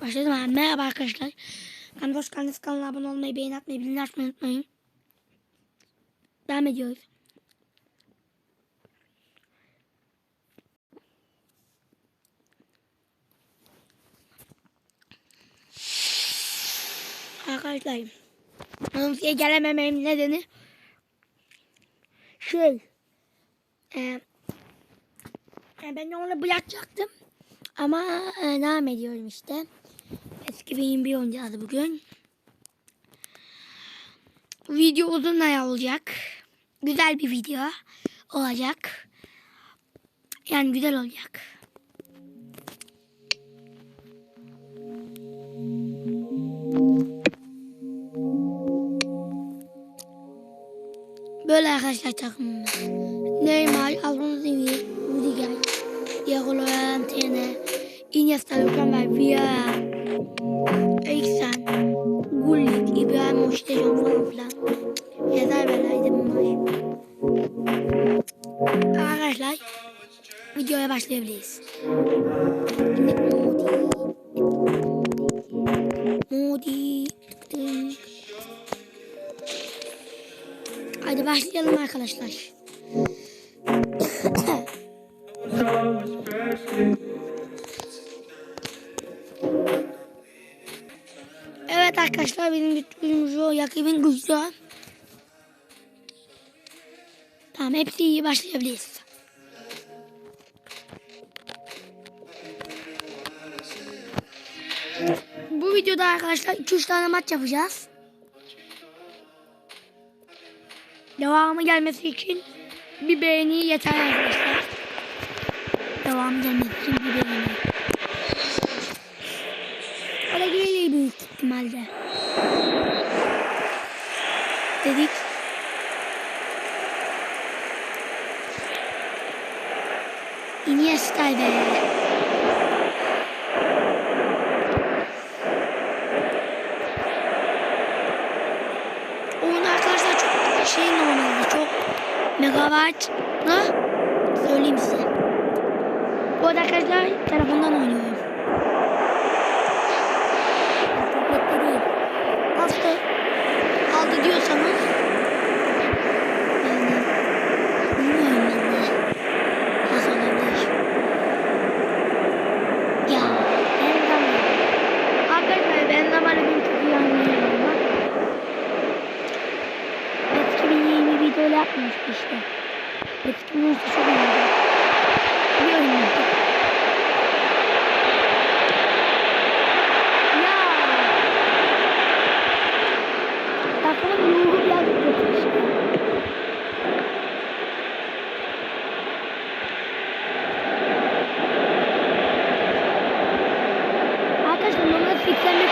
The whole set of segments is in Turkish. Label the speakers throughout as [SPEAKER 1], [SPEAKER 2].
[SPEAKER 1] Başladım abi. Merhaba arkadaşlar. Kanalıma hoş geldiniz. Kanala abone olmayı, beğeni atmayı, bildirim açmayı unutmayın. Devam ediyoruz. Arkadaşlar. Anımsıya gelemememin nedeni şey e, ben onu bırakacaktım. Ama e, devam ediyorum işte. Eski 2021 oynayacağız bugün. Video uzun ay olacak. Güzel bir video olacak. Yani güzel olacak. Böyle arkadaşlar takımımız. Neymar, Iniesta, Mükemmel, Vieira, Eriksen, Gullit, İbrahimovic, De Jong falan filan. Yeter belaydı bunlar. Arkadaşlar videoya başlayabiliriz. Tamam hepsi iyi başlayabiliriz. Bu videoda arkadaşlar 2-3 tane maç yapacağız. Devamı gelmesi için bir beğeni yeter arkadaşlar. Devamı gelmesi için bir beğeni. O da gelir büyük ihtimalle. Dedik. Iniesta be. Oyun arkadaşlar çok şey normalde çok megabaytlı söyleyeyim size. Bu arada arkadaşlar telefondan oynuyorum. Tablette değil. Nasıl aldı diyorsanız yani bilmiyorum ben de. Nasıl olabilir? Ya ben zaman. Arkadaşlar ben zamanı ben çok iyi anlıyorum ama Eski bir yeni video yapmıştı işte. Eski bir nasıl çok iyiydi. Biliyorum ben. Ya. Takımın ruhu biraz kötü işte. Arkadaşlar normalde 85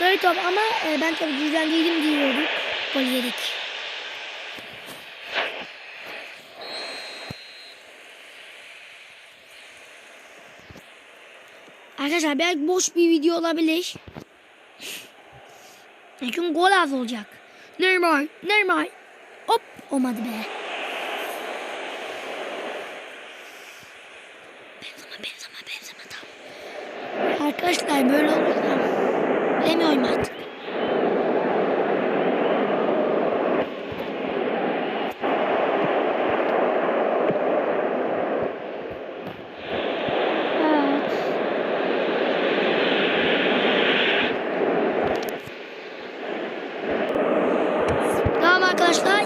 [SPEAKER 1] Böyle top ama e, ben tabii diyorduk. Gol yedik. Arkadaşlar belki boş bir video olabilir. Çünkü gol az olacak. Neymar, Neymar. Hop olmadı be. Benzema, Benzema, Benzema tamam. Arkadaşlar böyle olursa bilemiyorum artık. Evet. Tamam arkadaşlar.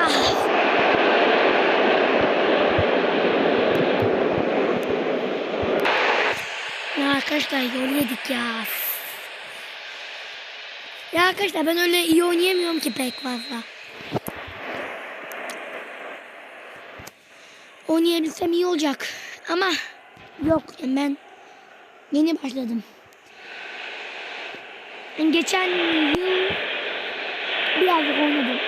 [SPEAKER 1] Ah. Ya arkadaşlar yol yedik ya. Ya arkadaşlar ben öyle iyi oynayamıyorum ki pek fazla. Oynayabilsem iyi olacak. Ama yok yani ben yeni başladım. Ben geçen yıl birazcık oynadım.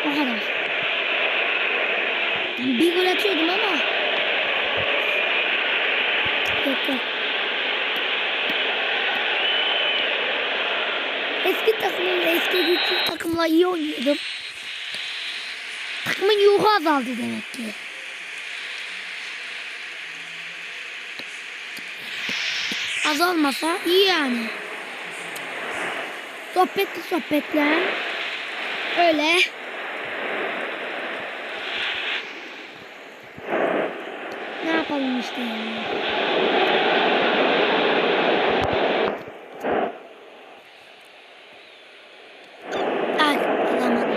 [SPEAKER 1] O kadar. Yani bir gol atıyordum ama yok. Eski takımımla eski güçlü takımla iyi oynuyordum. Takımın yuhu azaldı demek ki. Azalmasa iyi yani. Sohbetli sohbetler. Öyle. Ne yapalım işte ya. Ay, alamadım.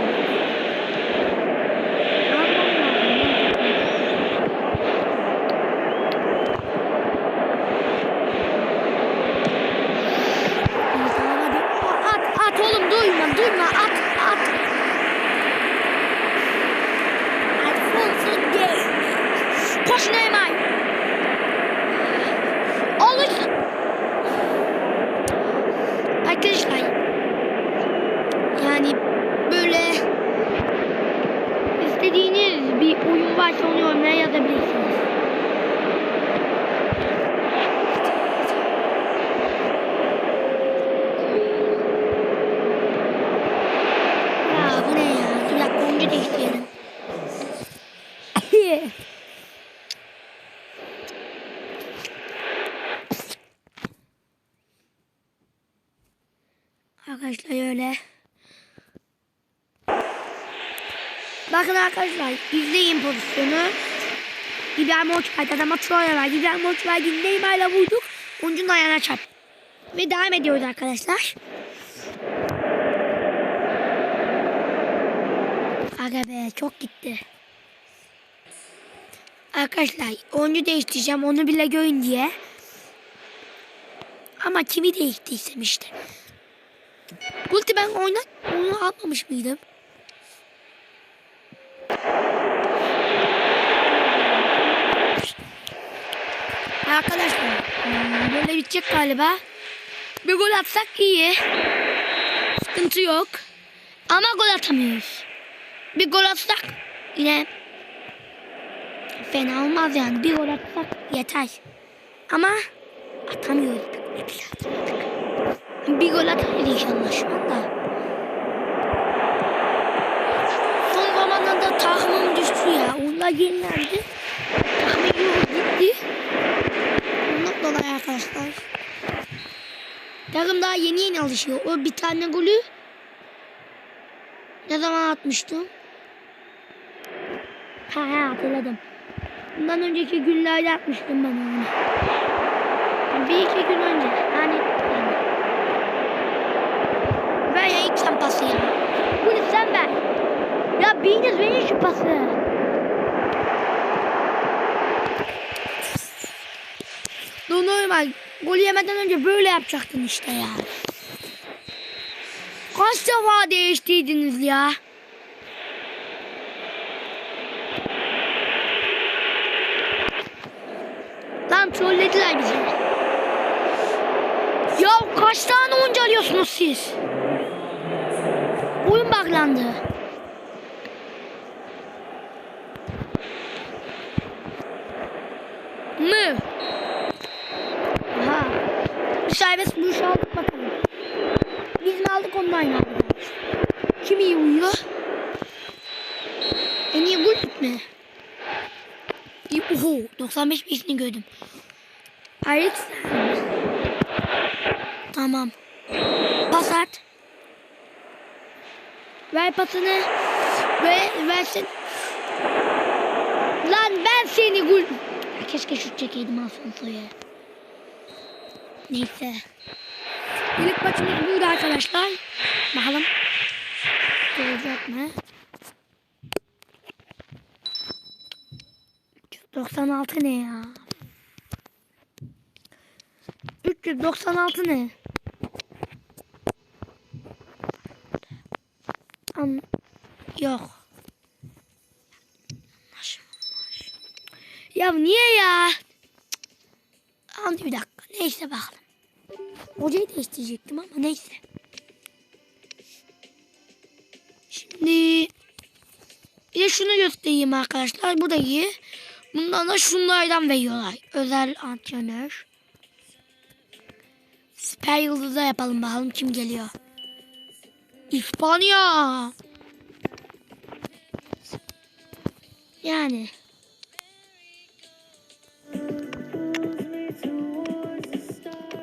[SPEAKER 1] Neyse, hadi. At, at oğlum duyma, duyma. At, at. Alfonso Davies. Koş Neymar. Alış. Arkadaşlar. Yani böyle istediğiniz bir oyun varsa onu yorumlara yazabilirsiniz. Ya bu ne ya? Bir dakika oyuncu değiştirelim. Arkadaşlar öyle. Bakın arkadaşlar izleyin pozisyonu. İbrahim Hoçbay'da da maçı var. İbrahim Hoçbay'ı Neymar'la vurduk. Oyuncunun ayağına çarp. Ve devam ediyoruz arkadaşlar. Aga be çok gitti. Arkadaşlar oyuncu değiştireceğim onu bile görün diye. Ama kimi değiştirsem işte. Ulti ben oynat onu almamış mıydım? Arkadaşlar hmm, böyle bitecek galiba. Bir gol atsak iyi. Sıkıntı yok. Ama gol atamıyoruz. Bir gol atsak yine fena olmaz yani. Bir gol atsak yeter. Ama atamıyoruz. Bile atamadık. Bir gol atarız inşallah şu anda. Son zamanlarda takımım düştü ya. Onlar yenilendi. Yok gitti. Ondan dolayı arkadaşlar. Takım daha yeni yeni alışıyor. O bir tane golü ne zaman atmıştım? Ha ha hatırladım. Bundan önceki günlerde atmıştım ben onu. Bir iki gün önce. Yani, yani. Ver ya ilk sen pası ya. Bunu sen ver. Ya biriniz verin şu pası. Normal. Gol yemeden önce böyle yapacaktın işte ya. Kaç defa değiştirdiniz ya? Lan trollediler bizi. Ya kaç tane oyuncu alıyorsunuz siz? Oyun buglandı. Mı? Aha. Bir serbest vuruş aldık bakalım. Biz mi aldık aynı aldık. Kim iyi uyuyor? En iyi mi? İyi, oho 95 birisini gördüm. Alex Tamam. Pas at. Ver pasını. Ve versin. Lan ben seni gol. Keşke şut çekeydim Alfonso'ya. Neyse. İlk maçımız buydu arkadaşlar. Bakalım. Olacak mı? 396 ne ya? 396 ne? An yok. Ya niye ya? An bir dakika. Neyse bakalım. Hocayı değiştirecektim ama neyse. Şimdi bir de şunu göstereyim arkadaşlar. Bu da iyi. Bundan da şunlardan veriyorlar. Özel antrenör. Süper yıldızda yapalım bakalım kim geliyor. İspanya. Yani.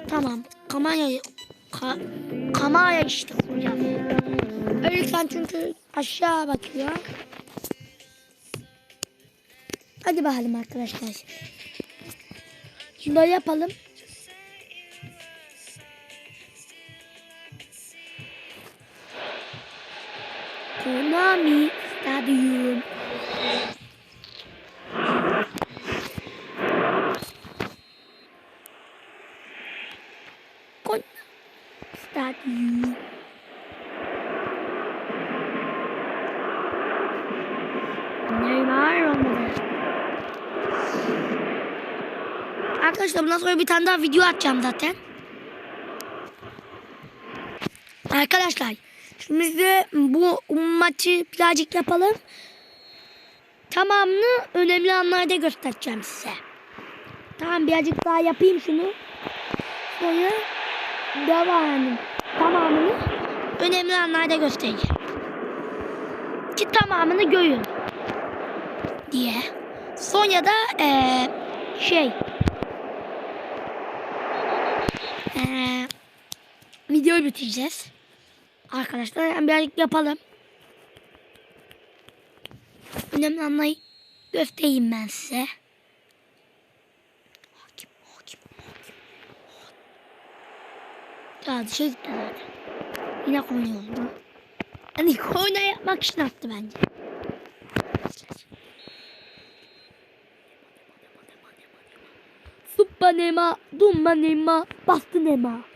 [SPEAKER 1] Tamam. Kamerayı ka, kamera işte kuracağız. Ölürken çünkü aşağı bakıyor. Hadi bakalım arkadaşlar. Şimdi böyle yapalım. Konami Stadyum. Konami Stadyum. Neymar olmadı. Arkadaşlar bundan sonra bir tane daha video atacağım zaten. Arkadaşlar şimdi size bu maçı birazcık yapalım. Tamamını önemli anlarda göstereceğim size. Tamam birazcık daha yapayım şunu. Sonra devamını tamamını önemli anlarda göstereceğim. Ki tamamını görün diye. Sonra da eee, şey eee videoyu bitireceğiz. Arkadaşlar yani birazcık yapalım. Önemli anlayı göstereyim ben size. Hakim, hakim, hakim. Ya dışarı gitti zaten. Yine Konya oldu. Hani Konya yapmak için attı bence. Suppanema, dummanema, bastinema. Bastinema. Ya ya,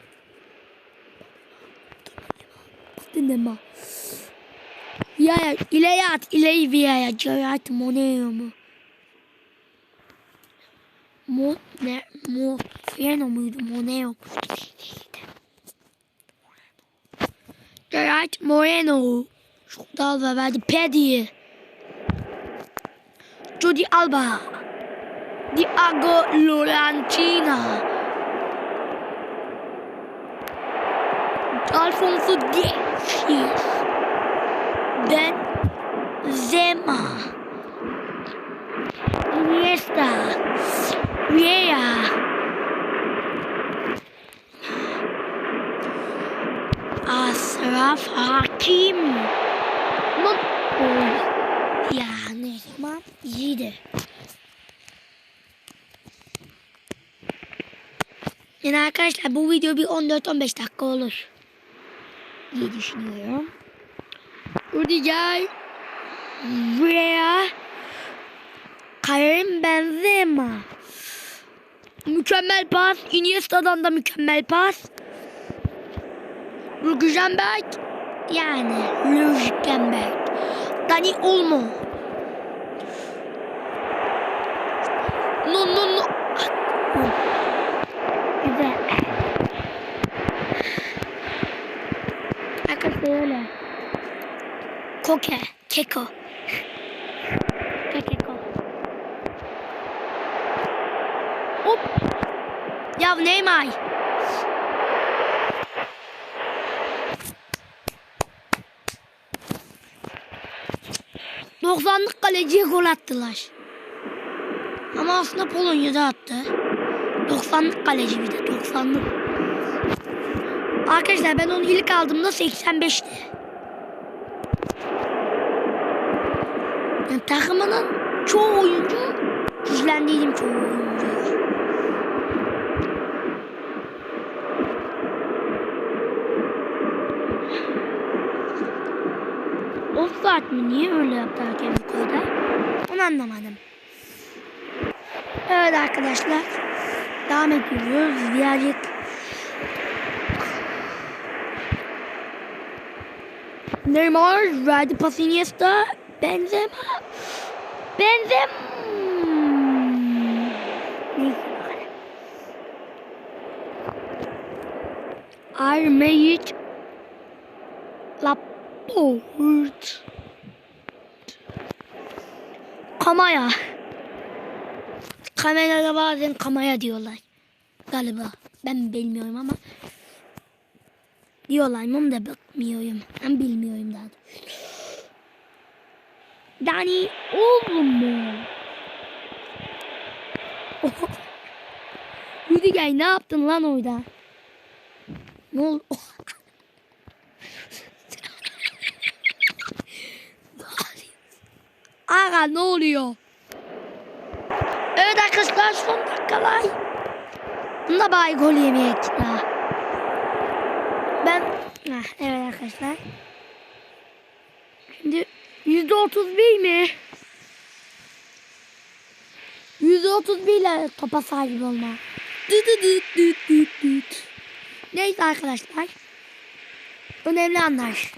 [SPEAKER 1] ileri at, ileri via ya, Gerard Moneo mu? Mo, ne, mo, Fieno muydu, Moneo mu? Gerard Moreno. Çok dalga verdi. Pedri. Jordi Alba. Diago Lorantina. Alfonso Davies. Ben Zema. Iniesta. Vieira. Asraf Hakim. Mon Oy. Ya Neriman iyiydi. Yani arkadaşlar bu video bir 14-15 dakika olur. Diye düşünüyorum. Rudiger veya Karim Benzema. Mükemmel pas. Iniesta'dan da mükemmel pas. Rügenberg yani Rügenberg. Dani Olmo. Arkadaşlar öyle. Koke. Keko. Keko. Hop. Ya Neymar. ...90'lık kaleciye gol attılar. Ama aslında Polonya'da attı. 90'lık kaleci bir de 90'lık. Arkadaşlar ben onu ilk aldığımda 85'ti. Yani takımının çoğu oyuncu güçlendiğim çoğu oyuncu. Offside mi? Niye öyle yaptı hakem bu konuda? Onu anlamadım. Evet arkadaşlar. Devam ediyoruz. Birazcık Neymar verdi pas Iniesta. Benzema. Benzema. Armeyit. Laporte. Kamaya. Kamerada bazen kamaya diyorlar. Galiba. Ben bilmiyorum ama. İyi olay mı onu da bakmıyorum. Ben bilmiyorum daha doğrusu. Dani oğlum mu? Rüdiger ne yaptın lan orada? Ne oldu? Aga ne oluyor? Evet arkadaşlar son dakikalar. Bunda bay gol yemeye daha. Ben Heh, evet arkadaşlar. Şimdi yüzde otuz bir mi? Yüzde otuz bir ile topa sahip olma. Düt. Neyse arkadaşlar. Önemli anlar.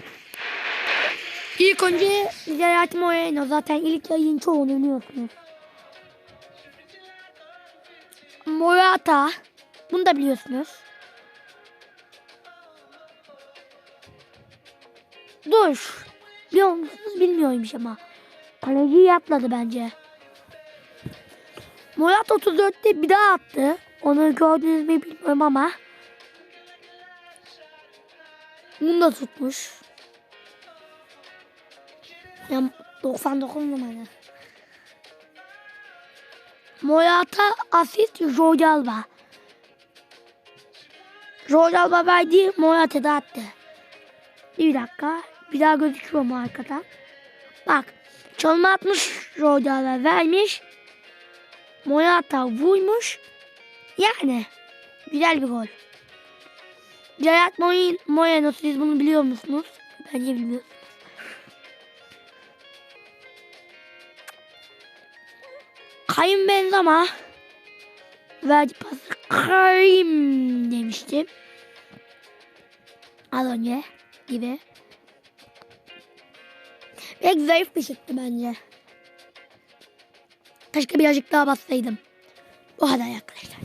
[SPEAKER 1] İlk önce Gerard Moreno zaten ilk yayın çoğunu biliyorsunuz. Morata. Bunu da biliyorsunuz. Dur. Biliyor musunuz? Bilmiyormuş ama. Kaleciyi atladı bence. Morata 34'te bir daha attı. Onu gördünüz mü bilmiyorum ama. Bunu da tutmuş. Ya 99 numara. Morata asist Jordi Alba. Jordi Alba verdi Morata da attı. Bir dakika. Bir daha gözüküyor mu arkadan? Bak. Çalma atmış Alba vermiş. Morata vurmuş. Yani. Güzel bir gol. Gerard Moreno siz bunu biliyor musunuz? Bence bilmiyorsunuz. Kayın Benzema verdi pası. Karim demiştim. Az önce gibi. Pek zayıf bir çıktı bence. Keşke birazcık daha bassaydım. Bu kadar arkadaşlar.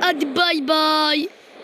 [SPEAKER 1] Hadi bay bay.